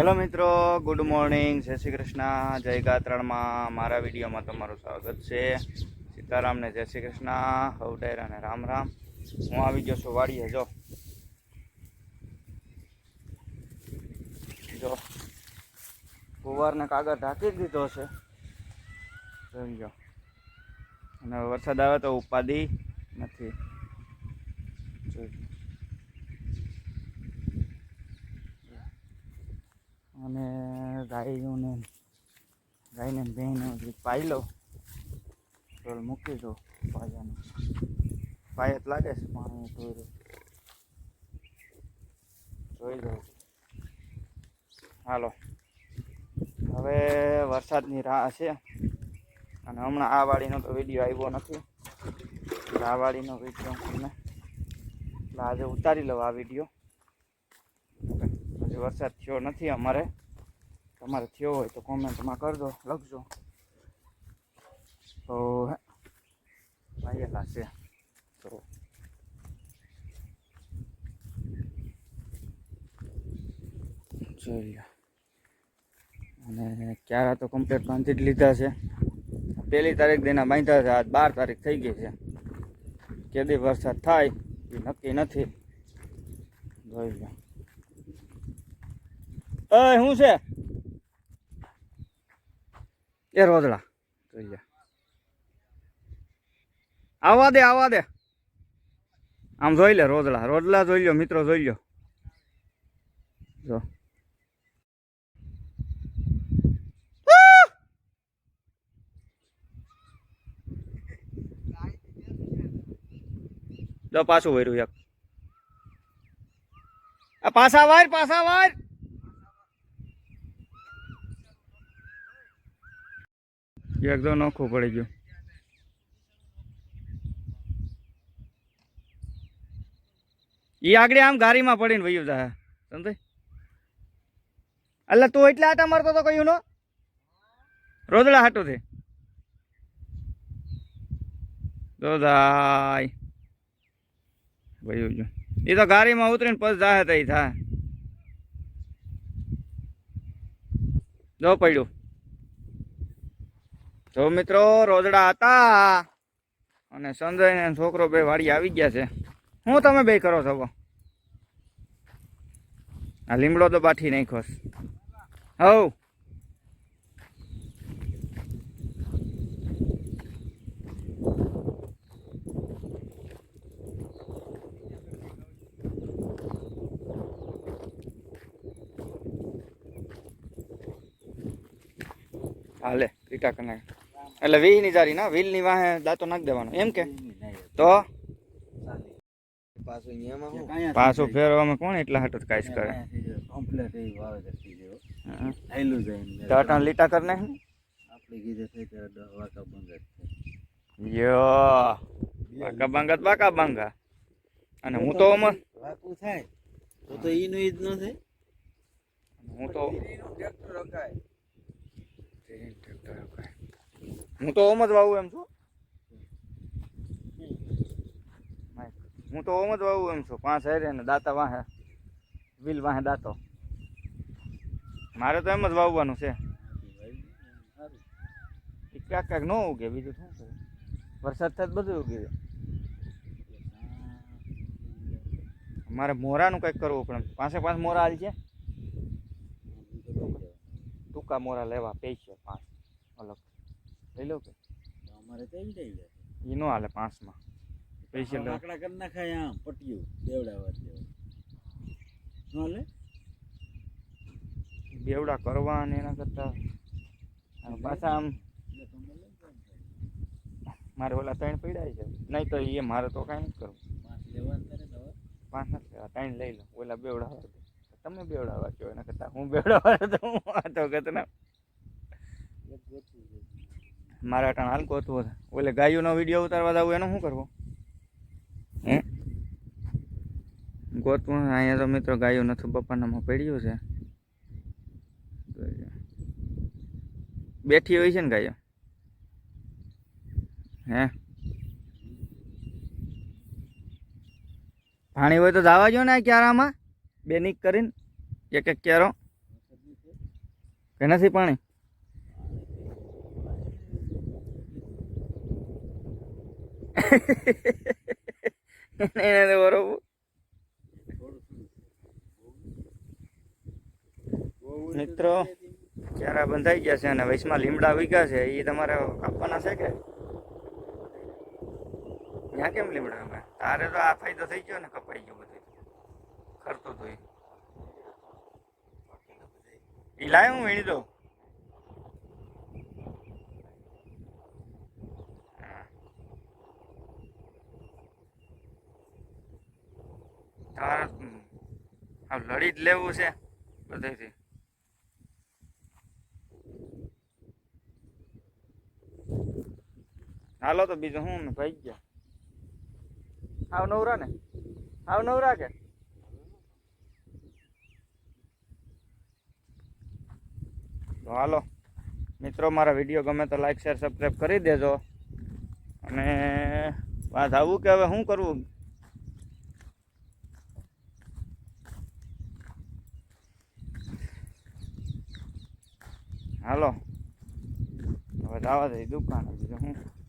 Hello મિત્રો, good morning, જય શ્રી કૃષ્ણ, જય ગાત્રણમાં મારા વિડીયોમાં તમારું સ્વાગત છે. સીતારામ ને જય શ્રી કૃષ્ણ હવડેર અને રામ રામ. હું આવી ગયો છું વાડીએ, જો. જો. કુવારને કાગળ ઢાંકી જ દીધો છે. જોઈ અને વરસાદ આવે તો ઉપાધિ નથી. જોઈ અને ગાયને ગાયને પાઈ લઉં. ટોલ મૂકી દો પાયાનો. પાયત લાગે છે, પાણી ધોઈ જોઈ દો હાલો. હવે વરસાદની રાહ છે. અને હમણાં આ વાડીનો તો વીડિયો આવ્યો નથી. આ વાડીનો વીડિયો તમને એટલે આજે ઉતારી લઉં આ વીડિયો. હજી વરસાદ થયો નથી અમારે. તમારે થયો હોય તો કોમેન્ટમાં કરજો લખજો. તો વાયેલા છે. તો જોઈ લો અને ક્યારે તો કમ્પ્લીટ બાંધી જ લીધા છે. પહેલી તારીખ દેના બાંધ્યા છે, આજ બાર તારીખ થઈ ગઈ છે. કેદી વરસાદ થાય, એ નક્કી નથી. જોઈ અય શું છે? એ રોદડા. આવવા દે આવવા દે. આમ જોઈ લે રોદડા. રોદડા જોઈ લો મિત્રો જોઈ લો જો! જો પાછું વર્યું એક. આ પાછા વાર પાછા વાર એક તો નોખું પડી ગયું. ઈ આગળ આમ ગાડીમાં પડીને વયું જાય સમજાય એટલે તું એટલે આટા મારતો તો કયું નો? રોદડા હાટું થી દોદાય વયું ગયું. એ તો ગાડીમાં ઉતરીને પછી જાહે તઈ થાય. જો પડ્યું. જો મિત્રો, રોજડા હતા અને સંજય ને છોકરો બે વાડી આવી ગયા છે. હું તમે બે કરો છો આ લીમડો તો બાઠી ખોશ હવ. હાલે પીટા કરી નાખ એટલે વી ની જારી ના વ્હીલની વાહે દાંતો નાખી દેવાનો. એમ કે? તો? પાછું ફેરવામાં કોણ એટલા હાટું જ કાંઈ કરે? કમ્પ્લેટ એ વાવેતર થઈ હા. થયેલું જાય એમ. ટાટા લીટા કરી નાખ આપણે કીધે થઈ ત્યારે વાકા છે. યો બાકા બાંગા તો બાકા બાંગા. અને હું તો અમર વાકું થાય. તો તો ઈનું ઈ જ ન થાય હું તો હું તો ઓમ જ વાવું એમ છું. હું તો ઓમ જ વાવું એમ છું. પાંચ હેરે ને દાતા વાહે, વિલ વાહે દાતો. મારે તો એમ જ વાવવાનું છે. ક્યાંક ક્યાંક ન ઉગે, બીજું શું કરે? વરસાદ થાય બધું ઉગી મારે મોરાનું કંઈક કરવું પડે. પાસે પાંચ મોરા હાલ છે? ટૂંકા મોરા લેવા, પૈસે પાંચ, અલગ. લઈ લો કે? અમારે તો એવી જાય. એ નો હાલે પાંચમાં. પૈસે લેવા લાકડા કરી નાખાય આમ પટિયું બેવડાવા જેવું. ન લે બેવડા કરવા ને એના કરતા. પાછા આમ લઈ. મારે ઓલા ત્રણ પડ્યા છે. નહીં તો એ મારે તો કાંઈ નથી કરવું. પાંચ નથી લેવા ત્રણ લઈ લો. ઓલા બેવડાવા દે. તમે બેવડાવા છો એના કરતા. હું બેવડાવા તો હું આ તો કતના એક ગોતવું છે. મારે અટાણ હાલ ગોતવો છે ઓલે ગાયોનો વીડિયો ઉતારવા જવું, એનું શું કરવું? હે? ગોતવું અહીંયા તો મિત્રો ગાયો નથી બપાનામાં પડ્યું છે. બેઠી હોય છે ને ગાયો? હે? પાણી હોય તો જવા જો ને ક્યારામાં. બે નીક કરીને. એક એક ક્યારો કે નથી પાણી? એને તો મિત્રો, ક્યારા બંધાઈ ગયા છે અને વૈશમાં લીમડા ઉગ્યા છે. એ તમારે કાપવાના છે કે? ત્યાં કેમ લીમડા અમે? તારે તો આ ફાયદો થઈ ગયો ને કપાઈ ગયો બધું. ખરતો તો એ લાય હું વીણી દઉં તારે હમ, આ લડી જ લેવું છે બધેથી. હાલો તો બીજું હું ને ભાઈ ગયા. આવ નવરા ને. આવ નવરા કે? હાલો. મિત્રો, મારા વીડિયો ગમે તો લાઈક શેર સબસ્ક્રાઈબ કરી દેજો. અને વાત આવું કે હવે શું કરવું હાલો. હવે જવા દે દુકાન બીજું શું